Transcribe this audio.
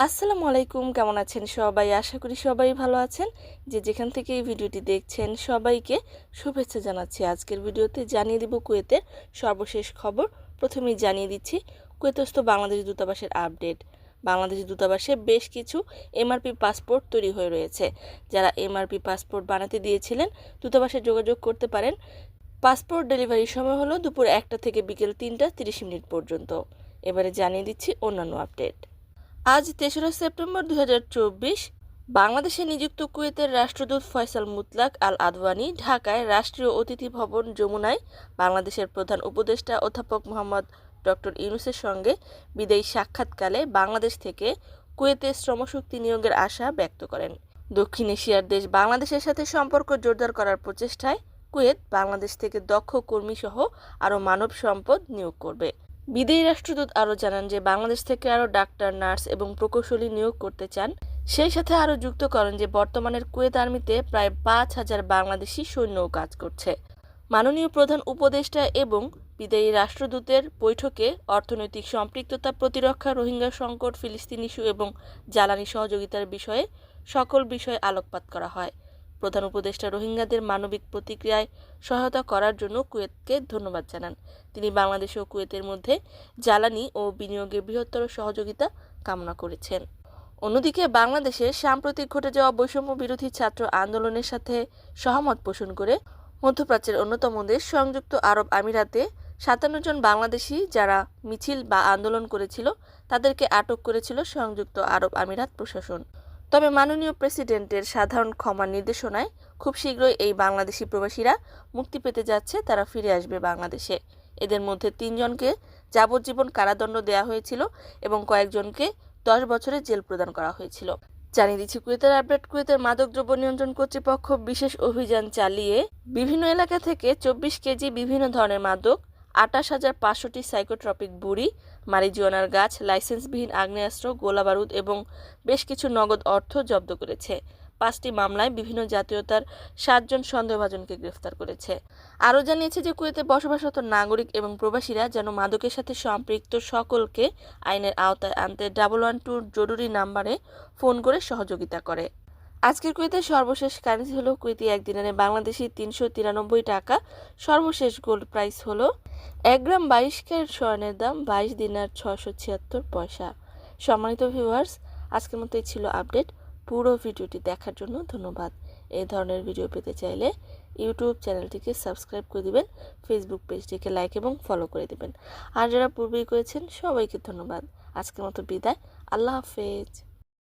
আসসালামু আলাইকুম, কেমন আছেন সবাই? আশা করি সবাই ভালো আছেন। যে যেখান থেকে এই ভিডিওটি দেখছেন সবাইকে শুভেচ্ছা জানাচ্ছি। আজকের ভিডিওতে জানিয়ে দিব কুয়েতের সর্বশেষ খবর। প্রথমেই জানিয়ে দিচ্ছি, কুয়েতস্থ বাংলাদেশ দূতাবাসের আপডেট। বাংলাদেশ দূতাবাসে বেশ কিছু এমআরপি পাসপোর্ট তৈরি হয়ে রয়েছে। যারা এমআরপি পাসপোর্ট বানাতে দিয়েছিলেন, দূতাবাসে যোগাযোগ করতে পারেন। পাসপোর্ট ডেলিভারির সময় হলো দুপুর একটা থেকে বিকেল তিনটা তিরিশ মিনিট পর্যন্ত। এবারে জানিয়ে দিচ্ছি অন্যান্য আপডেট। আজ তেসরা সেপ্টেম্বর দু হাজার চব্বিশ, বাংলাদেশে নিযুক্ত কুয়েতের রাষ্ট্রদূত ফয়সাল মুতলাক আল আদওয়ানি ঢাকায় রাষ্ট্রীয় অতিথি ভবন যমুনায় বাংলাদেশের প্রধান উপদেষ্টা অধ্যাপক মোহাম্মদ ডক্টর ইউনুসের সঙ্গে বিদায়ী সাক্ষাৎকালে বাংলাদেশ থেকে কুয়েতে শ্রমশক্তি নিয়োগের আশা ব্যক্ত করেন। দক্ষিণ এশিয়ার দেশ বাংলাদেশের সাথে সম্পর্ক জোরদার করার প্রচেষ্টায় কুয়েত বাংলাদেশ থেকে দক্ষ কর্মীসহ আরও মানব সম্পদ নিয়োগ করবে। বিদেয়ী রাষ্ট্রদূত আরও জানান যে বাংলাদেশ থেকে আরও ডাক্তার, নার্স এবং প্রকৌশলী নিয়োগ করতে চান। সেই সাথে আরও যুক্ত করেন যে বর্তমানের কুয়েত আর্মিতে প্রায় পাঁচ হাজার বাংলাদেশি সৈন্যও কাজ করছে। মাননীয় প্রধান উপদেষ্টা এবং বিদায়ী রাষ্ট্রদূতের বৈঠকে অর্থনৈতিক সম্পৃক্ততা প্রতিরক্ষা, রোহিঙ্গা সংকট, ফিলিস্তিন ইস্যু এবং জ্বালানি সহযোগিতার বিষয়ে সকল বিষয়ে আলোকপাত করা হয়। প্রধান উপদেষ্টা রোহিঙ্গাদের মানবিক প্রতিক্রিয়ায় সহায়তা করার জন্য কুয়েতকে ধন্যবাদ জানান। তিনি বাংলাদেশ ও কুয়েতের মধ্যে জ্বালানি ও বিনিয়োগে বৃহত্তর সহযোগিতা কামনা করেছেন। অন্যদিকে বাংলাদেশে সাম্প্রতিক ঘটে যাওয়া বৈষম্য বিরোধী ছাত্র আন্দোলনের সাথে সহমত পোষণ করে মধ্যপ্রাচ্যের অন্যতম দেশ সংযুক্ত আরব আমিরাতে সাতান্ন জন বাংলাদেশি যারা মিছিল বা আন্দোলন করেছিল, তাদেরকে আটক করেছিল সংযুক্ত আরব আমিরাত প্রশাসন। তবে মাননীয় প্রেসিডেন্টের সাধারণ ক্ষমার নির্দেশনায় খুব শীঘ্রই এই বাংলাদেশি প্রবাসীরা মুক্তি পেতে যাচ্ছে, তারা ফিরে আসবে বাংলাদেশে। এদের মধ্যে তিনজনকে যাবজ্জীবন কারাদণ্ড দেওয়া হয়েছিল এবং কয়েকজনকে দশ বছরের জেল প্রদান করা হয়েছিল। জানিয়ে দিচ্ছি, কুয়েতের আপডেট, কুয়েতের মাদকদ্রব্য নিয়ন্ত্রণ কর্তৃপক্ষ বিশেষ অভিযান চালিয়ে বিভিন্ন এলাকা থেকে চব্বিশ কেজি বিভিন্ন ধরনের মাদক আটাশ হাজার পাঁচশোটি সাইকোট্রপিক বুড়ি, মারিজুয়ানার গাছ, লাইসেন্সবিহীন আগ্নেয়াস্ত্র গোলাবারুদ এবং বেশ কিছু নগদ অর্থ জব্দ করেছে। পাঁচটি মামলায় বিভিন্ন জাতীয়তার সাতজন সন্দেহভাজনকে গ্রেফতার করেছে। আরও জানিয়েছে যে কুয়েতে বসবাসরত নাগরিক এবং প্রবাসীরা যেন মাদকের সাথে সম্পৃক্ত সকলকে আইনের আওতায় আনতে ডাবল ওয়ান টু জরুরি নাম্বারে ফোন করে সহযোগিতা করে। আজকের কুয়েতে সর্বশেষ কারেন্সি হলো কুয়েতি একদিনে বাংলাদেশি তিনশো তিরানব্বই টাকা। সর্বশেষ গোল্ড প্রাইস হলো এক গ্রাম বাইশ ক্যারেট স্বর্ণের দাম বাইশ দিনার ছশো ছিয়াত্তর পয়সা। সম্মানিত ভিউয়ার্স আজকের মতো ছিল আপডেট পুরো ভিডিওটি দেখার জন্য ধন্যবাদ। এই ধরনের ভিডিও পেতে চাইলে ইউটিউব চ্যানেলটিকে সাবস্ক্রাইব করে দিবেন ফেসবুক পেজটিকে লাইক এবং ফলো করে দিবেন। আর যারা পূর্বেই করেছেন, সবাইকে ধন্যবাদ। আজকের মতো বিদায়। আল্লাহ হাফেজ।